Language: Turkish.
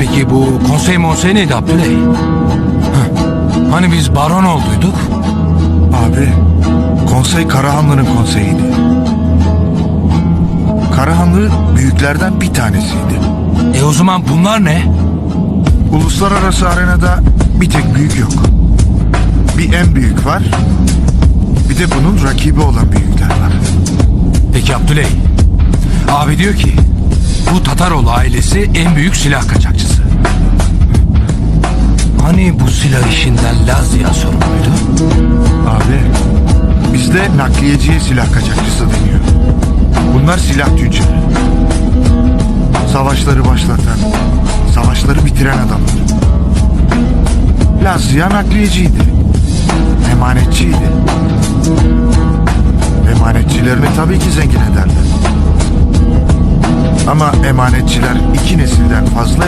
Peki bu konsey monsey neydi Abdüley? Heh, Hani biz baron olduyduk? Abi, konsey Karahanlı'nın konseyiydi. Karahanlı büyüklerden bir tanesiydi. E o zaman bunlar ne? Uluslararası arenada bir tek büyük yok. Bir en büyük var, bir de bunun rakibi olan büyükler var. Peki Abdüley. Abi diyor ki bu Tataroğlu ailesi en büyük silah kaçakçısı. Hani bu silah işinden Lazia sorumluydu? Abi, bizde nakliyeciye silah kaçakçısı deniyor. Bunlar silah tüccarı. Savaşları başlatan, savaşları bitiren adamlar. Lazia nakliyeciydi. Emanetçiydi. Emanetçilerini tabii ki zengin ederler. Ama emanetçiler iki nesilden fazla